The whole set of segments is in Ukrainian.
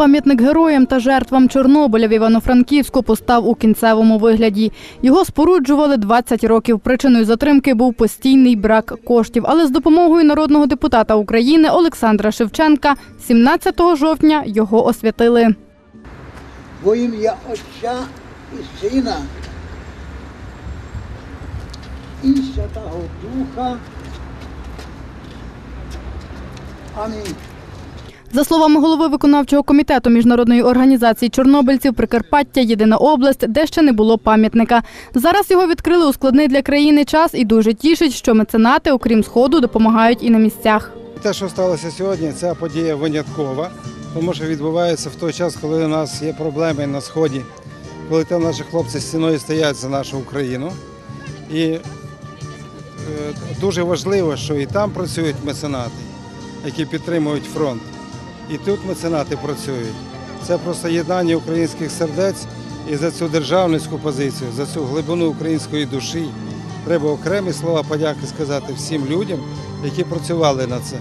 Пам'ятник героям та жертвам Чорнобиля в Івано-Франківську постав у кінцевому вигляді. Його споруджували 20 років. Причиною затримки був постійний брак коштів. Але з допомогою народного депутата України Олександра Шевченка 17 жовтня його освятили. Во ім'я Отця і Сина і Святого Духа. Амінь. За словами голови виконавчого комітету міжнародної організації чорнобильців, Прикарпаття єдина область, де ще не було пам'ятника. Зараз його відкрили у складний для країни час і дуже тішить, що меценати, окрім сходу, допомагають і на місцях. Те, що сталося сьогодні, ця подія виняткова, тому що відбувається в той час, коли у нас є проблеми на сході, коли там наші хлопці стіною стоять за нашу Україну. І е, дуже важливо, що і там працюють меценати, які підтримують фронт. І тут меценати працюють. Це просто єднання українських сердець і за цю державницьку позицію, за цю глибину української душі. Треба окремі слова подяки сказати всім людям, які працювали на це.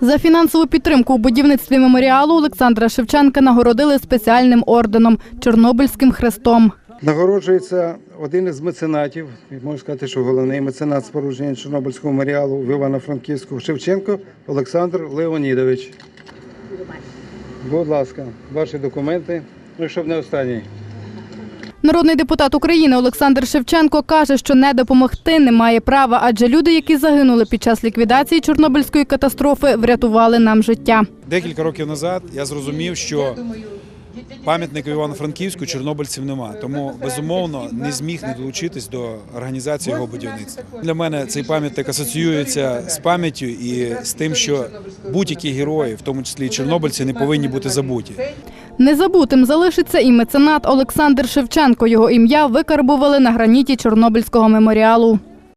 За фінансову підтримку у будівництві меморіалу Олександра Шевченка нагородили спеціальним орденом Чорнобильським хрестом. Нагороджується один із меценатів, можна сказати, що головний меценат спорудження Чорнобильського меморіалу в Івано-Франківську Шевченко Олександр Леонідович. Будь ласка, ваші документи, ну щоб не останній. Народний депутат України Олександр Шевченко каже, що не допомогти не має права, адже люди, які загинули під час ліквідації Чорнобильської катастрофи, врятували нам життя. Декілька років назад я зрозумів, що пам'ятника Івано-Франківську чорнобильців нема. Тому безумовно не зміг не долучитись до організації його будівництва. Для мене цей пам'ятник асоціюється з пам'яттю і з тим, що будь-які герої, в тому числі чорнобильці, не повинні бути забуті. Незабутим залишиться і меценат Олександр Шевченко. Його ім'я викарбували на граніті Чорнобильського меморіалу.